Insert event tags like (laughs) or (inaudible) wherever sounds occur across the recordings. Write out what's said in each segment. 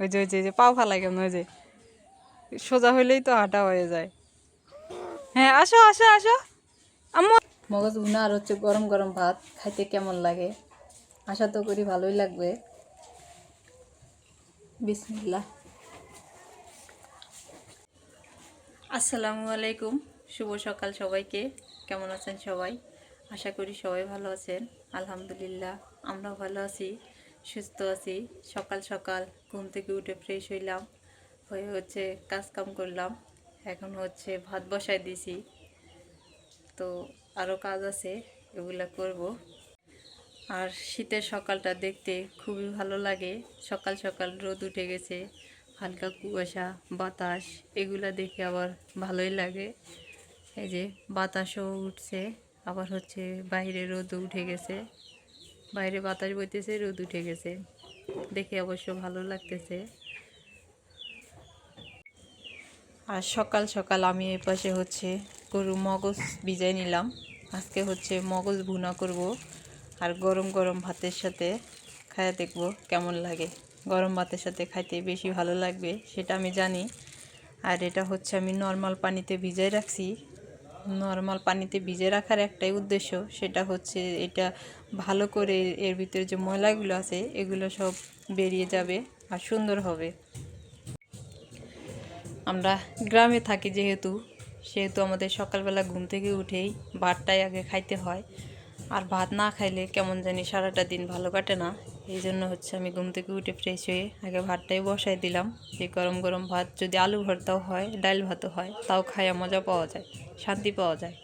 ওই যে ওই যে যে পাও ফালাই কেমন ওই যে। সোজা হইলেই তো হাঁটা হয়ে যায়। হ্যাঁ আসো আসো আসো। আম্মু। মগজ ভুনা আর হচ্ছে গরম গরম ভাত খাইতে কেমন লাগে? আশা তো করি ভালোই লাগবে। বিসমিল্লাহ। আসসালামু আলাইকুম শুভ সকাল সবাইকে। কেমন আছেন সবাই? আশা করি সবাই ভালো আছেন। আলহামদুলিল্লাহ আমরাও ভালো আছি। সুস্থ আছি। সকাল সকাল ঘুম থেকে উঠে ফ্রেশ হইলাম। হয়ে হচ্ছে কাজ কাম করলাম। এখন হচ্ছে ভাত বসাই দিছি। তো আরও কাজ আছে, এগুলা করব। আর শীতের সকালটা দেখতে খুবই ভালো লাগে। সকাল সকাল রোদ উঠে গেছে, হালকা কুয়াশা, বাতাস, এগুলা দেখে আবার ভালোই লাগে। এই যে বাতাসও উঠছে, আবার হচ্ছে বাইরে রোদ উঠে গেছে। বাইরে বাতাস বইতেছে, রোদ উঠে গেছে। দেখে অবশ্য ভালো লাগতেছে। আর সকাল সকাল আমি এই পাশে হচ্ছে গরু মগজ ভিজাই নিলাম। আজকে হচ্ছে মগজ ভুনা করব আর গরম গরম ভাতের সাথে খায়া দেখব কেমন লাগে। গরম ভাতের সাথে খাইতে বেশি ভালো লাগবে, সেটা আমি জানি। আর এটা হচ্ছে আমি নর্মাল পানিতে ভিজাই রাখছি। নর্মাল পানিতে ভিজে রাখার একটাই উদ্দেশ্য। সেটা হচ্ছে এটা ভালো করে এর ভিতরে যে ময়লাগুলো আছে, এগুলো সব বেরিয়ে যাবে আর সুন্দর হবে। আমরা গ্রামে থাকি যেহেতু, সেহেতু আমাদের সকালবেলা ঘুম থেকে উঠেই ভাতটাই আগে খাইতে হয়। আর ভাত না খাইলে কেমন জানি সারাটা দিন ভালো কাটে না। এই জন্য হচ্ছে আমি ঘুম থেকে উঠে ফ্রেশ হয়ে আগে ভাতটাই বসাই দিলাম। যে গরম গরম ভাত যদি আলু ভর্তাও হয়, ডাল ভাতও হয়, তাও খাইয়া মজা পাওয়া যায়, শান্তি পাওয়া যায়।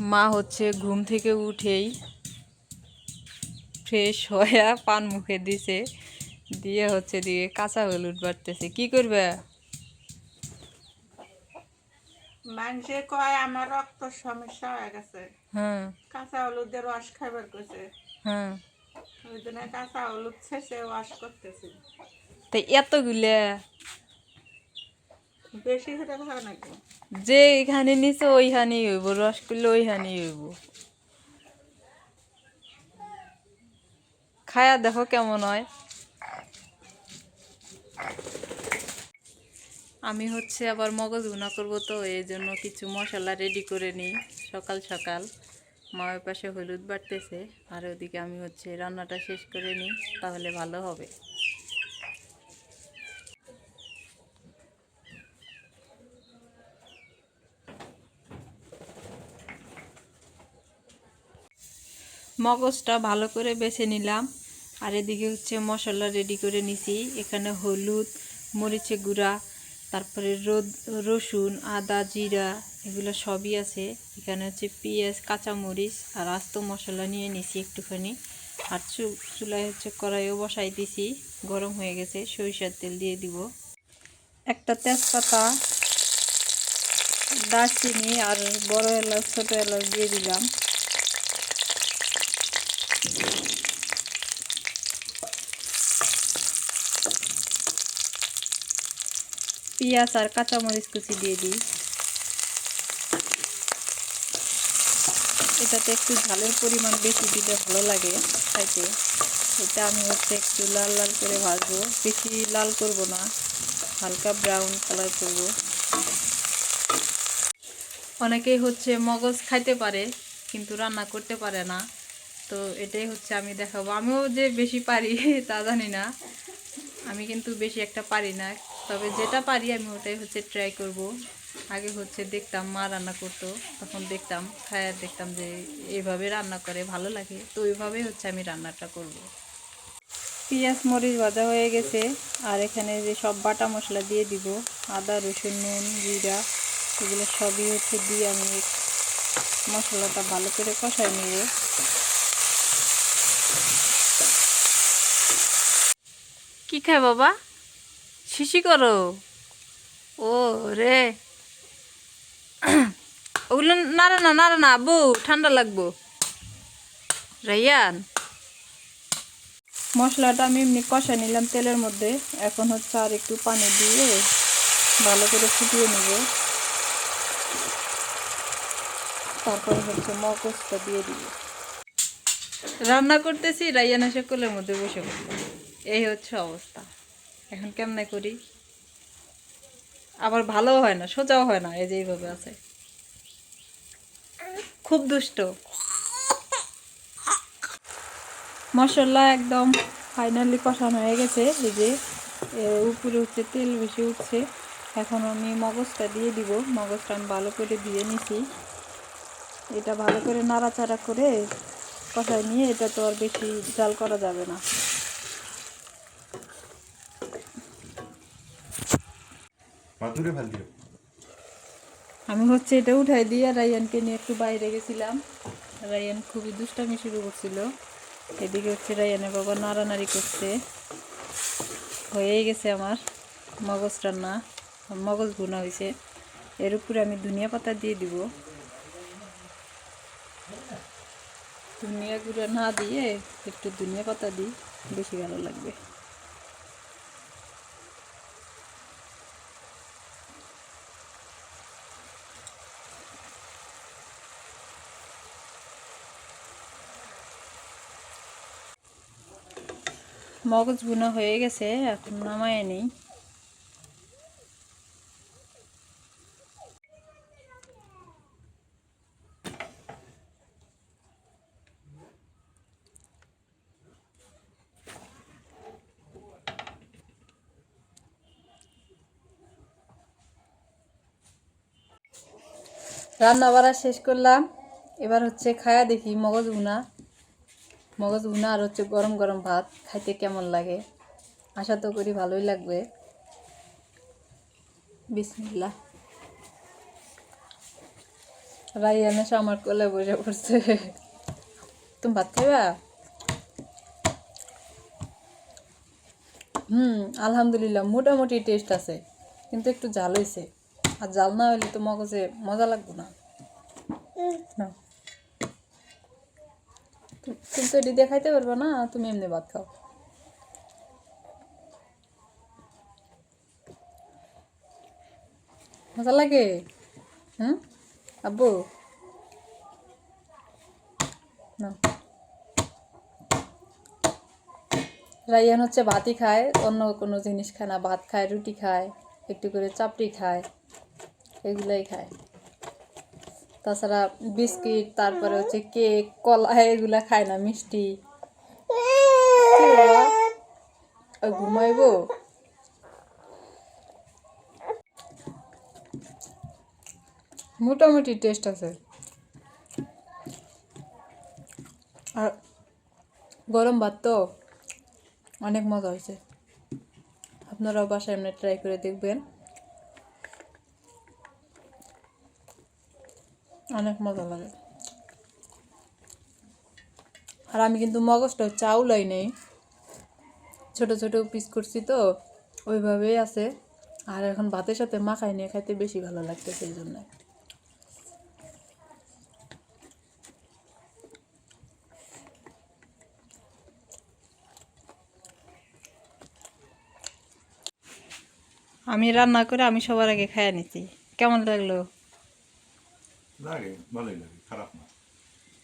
মা হচ্ছে ঘুম থেকে উঠেই ফ্রেশ হয়ে পান মুখে দিছে দিয়ে হচ্ছে দিয়ে কাঁচা হলুদ বাড়তেছে। কি করবে? মানুষে কয় আমার রক্ত সমস্যা হয়ে গেছে। হ্যাঁ। কাঁচা হলুদের রস খাবার করছে হ্যাঁ। ওই জন্য কাঁচা হলুদ ছেঁচে ওয়াশ করতেছি। এতগুলা বেশি হতে হবে নাকি? যে এখানে নিচে ওইখানেই হইব, রস করলে ওইখানেই হইব। খায়া দেখো কেমন হয়। আমি হচ্ছে আবার মগজ ভুনা করব তো, এই জন্য কিছু মশলা রেডি করে নিই, সকাল সকাল। মায়ের পাশে হলুদ বাড়তেছে, আর ওদিকে আমি হচ্ছে রান্নাটা শেষ করে নিই, তাহলে ভালো হবে। মগজটা ভালো করে বেছে নিলাম। আর এদিকে হচ্ছে মশলা রেডি করে নিছি। এখানে হলুদ মরিচে গুঁড়া, তারপরে রোদ, রসুন, আদা, জিরা, এগুলো সবই আছে। এখানে হচ্ছে পেঁয়াজ, কাঁচামরিচ আর আস্ত মশলা নিয়ে নিছি একটুখানি। আর চুলায় হচ্ছে কড়াইও বসাই দিছি। গরম হয়ে গেছে, সরিষার তেল দিয়ে দিব। একটা তেজপাতা, দারচিনি আর বড় এলাচ, ছোটো এলাচ দিয়ে দিলাম। পেঁয়াজ আর কাঁচামরিচ কুচি দিয়ে দিই। এটাতে একটু ঝালের পরিমাণ বেশি দিলে ভালো লাগে খাইতে। এটা আমি হচ্ছে একটু লাল লাল করে ভাজবো। বেশি লাল করব না, হালকা ব্রাউন কালার করব। অনেকেই হচ্ছে মগজ খাইতে পারে, কিন্তু রান্না করতে পারে না। তো এটাই হচ্ছে আমি দেখাবো। আমিও যে বেশি পারি, (laughs) তা জানি না। আমি কিন্তু বেশি একটা পারি না। তবে যেটা পারি আমি ওটাই হচ্ছে ট্রাই করব। আগে হচ্ছে দেখতাম মা রান্না করতো, তখন দেখতাম খায়ার দেখতাম যে এইভাবে রান্না করে, ভালো লাগে। তো ওইভাবেই হচ্ছে আমি রান্নাটা করব। পেঁয়াজ মরিচ ভাজা হয়ে গেছে। আর এখানে যে সব বাটা মশলা দিয়ে দিব, আদা, রসুন, নুন, জিরা, এগুলো সবই হচ্ছে দিয়ে আমি মশলাটা ভালো করে কষাই নেব। কি খায় বাবা? শিশি করো। ও রে। ওগুলো নাড়া না নাড়া না, আব্বু, ঠান্ডা লাগবো। রাইয়ান মশলাটা আমি এমনি কষা নিলাম তেলের মধ্যে। এখন হচ্ছে আর একটু পানি দিয়ে ভালো করে ফুটিয়ে নেব। তারপরে হচ্ছে মগজটা দিয়ে দিব। রান্না করতেছি রাইয়ান এসে কোলের মধ্যে বসে পড়ল। এই হচ্ছে অবস্থা। এখন কেমনে করি? আবার ভালোও হয় না, সোজাও হয় না, এই যে এইভাবে আছে। খুব দুষ্ট। মশলা একদম ফাইনালি কষানো হয়ে গেছে, এই যে উপরে উঠছে, তেল বেশি উঠছে। এখন আমি মগজটা দিয়ে দিব, মগজটা আমি ভালো করে দিয়ে নিছি। এটা ভালো করে নাড়াচাড়া করে কষায় নিয়ে এটা তো আর বেশি জাল করা যাবে না। দিও। আমি হচ্ছে এটা উঠাই দিয়ে রায়ানকে নিয়ে একটু বাইরে গেছিলাম। রায়ান খুবই দুষ্টামি শুরু করছিল। এদিকে হচ্ছে রায়ানের বাবা নাড়ানাড়ি করছে। হয়েই গেছে আমার মগজ রান্না, মগজ ভুনা হয়েছে। এর উপরে আমি ধনিয়া পাতা দিয়ে দিব। ধনিয়া গুঁড়ো না দিয়ে একটু ধনিয়া পাতা দিই, বেশি ভালো লাগবে। মগজ ভুনা হয়ে গেছে, এখন নামায় নেই। রান্না বাড়া শেষ করলাম। এবার হচ্ছে খায়া দেখি মগজ ভুনা মগজ ভুনা আর হচ্ছে গরম গরম ভাত খাইতে কেমন লাগে? আশা তো করি ভালোই লাগবে। বিসমিল্লা রাইয়ান আমার কোলে বসে পড়ছে। তুমি ভাত খাইবা? হুম আলহামদুলিল্লাহ মোটামুটি টেস্ট আছে কিন্তু একটু জাল হয়েছে আর জাল না হলে তো মগজে মজা লাগবে না। না তু- তুমি তো এটি দিয়ে খাইতে পারবে না, তুমি এমনি ভাত খাও। মজা লাগে? হুম আব্বু? রাইয়ান হচ্ছে ভাতই খায়, অন্য কোনো জিনিস খায় না, ভাত খায়, রুটি খায়, একটু করে চাপড়ি খায়, এগুলাই খায়। তাছাড়া বিস্কিট, তারপরে হচ্ছে কেক, কলা, এগুলা খায় না, মিষ্টি। ঘুমাইবো মোটামুটি টেস্ট আছে। আর গরম ভাত তো অনেক মজা হয়েছে। আপনারাও বাসায় এমনি ট্রাই করে দেখবেন। অনেক মজা লাগে। আর আমি কিন্তু মগজটা চাউলাই নেই। ছোট ছোট পিস করছি তো, ওইভাবেই আছে। আর এখন ভাতের সাথে মাখাই নিয়ে খাইতে বেশি ভালো লাগতেছে সেই জন্য। আমি রান্না করে আমি সবার আগে খাইয়া নিছি। কেমন লাগল? লাগে ভালোই লাগে খারাপ না।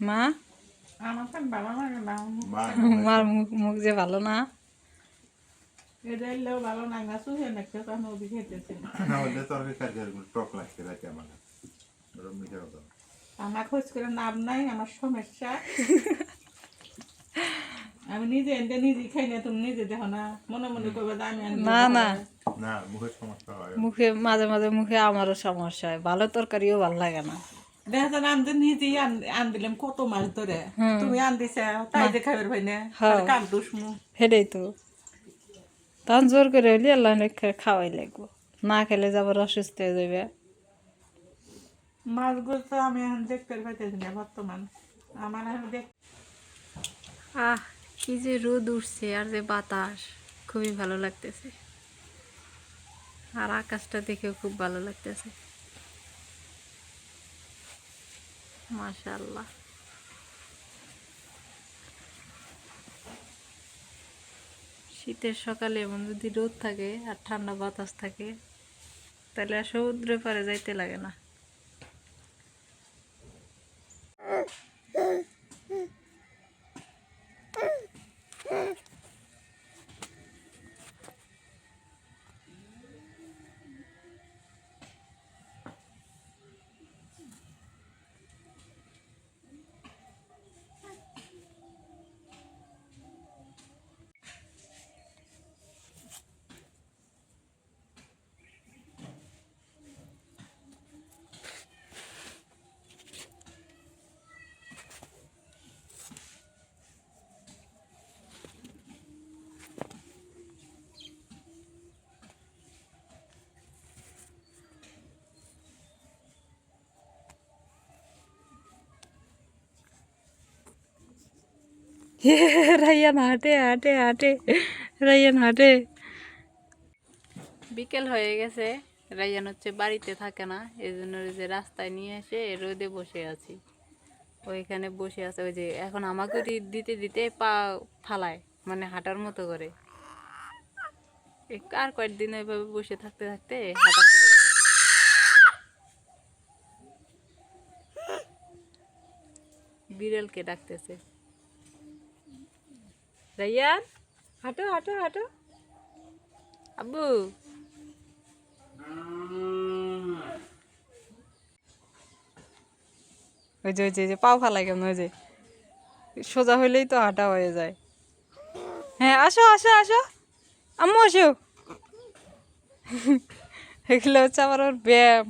মা? আমার তো ভালো লাগে না। মার মুখ মুখ যে ভালো না। এটা ভালো লাগে না সুখে নাকতে তখন ওদি খেতেছি না। না হলে তরকারি কারি টক লাগছে রাতে আমার ওরম মিঠে কথা। আমার খোঁজ করে নাম নাই আমার সমস্যা। আমি নিজে এনতে নিজে খাই না তুমি নিজে দেখো না। মনে মনে করবে আমি না। না। না মুখের সমস্যা হয়। মুখে মাঝে মাঝে মুখে আমারও সমস্যা হয়। ভালো তরকারিও ভালো লাগে না। দেখা যায় আমি তো নিজেই আন আন কত মাস ধরে তুমি আন দিছে তাই যে খাবার ভাই না। কাল দুসমু হেডেই তো তখন জোর করে হইলে আল্লাহ খাওয়াই লাগবো না খেলে যাবার অসুস্থ হয়ে যাবে মাছগুলো তো আমি এখন দেখতে পাইতেছি না বর্তমান আমার এখন দেখ আহ কি যে রোদ উঠছে আর যে বাতাস খুবই ভালো লাগতেছে আর আকাশটা দেখেও খুব ভালো লাগতেছে মাশাল্লাহ শীতের সকালে এমন যদি রোদ থাকে আর ঠান্ডা বাতাস থাকে, তাহলে আর সমুদ্রে পারে যাইতে লাগে না। (laughs) রাইয়ান হাঁটে হাঁটে হাঁটে। রাইয়ান হাঁটে। বিকেল হয়ে গেছে। রাইয়ান হচ্ছে বাড়িতে থাকে না এই জন্য যে রাস্তায় নিয়ে এসে রোদে বসে আছি। ওইখানে বসে আছে, ওই যে এখন আমাকে দিতে দিতে পা ফালায় মানে হাঁটার মতো করে। আর কয়েকদিন ওইভাবে বসে থাকতে থাকতে হাঁটা যাবে বিড়ালকে ডাকতেছে। রাইয়ান হাঁটো হাঁটো হাঁটো আব্বু ওই যে ওই যে পাও ফালাই কেমন, ওই যে। সোজা হইলেই তো হাঁটা হয়ে যায়। হ্যাঁ আসো আসো আসো। আম্মু, আসো। এগুলো হচ্ছে আবার ওর ব্যায়াম।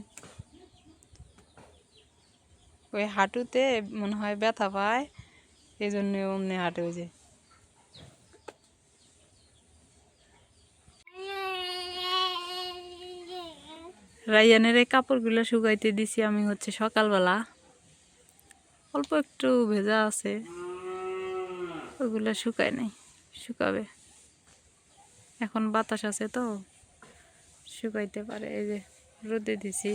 ওই হাঁটুতে মনে হয় ব্যথা পায় এই জন্য অমনি হাঁটে ওই যে। রাইয়ানের এই কাপড়গুলো শুকাইতে দিছি আমি হচ্ছে সকালবেলা। অল্প একটু ভেজা আছে। ওগুলো শুকায় নাই, শুকাবে। এখন বাতাস আছে তো, শুকাইতে পারে। এই যে রোদে দিছি।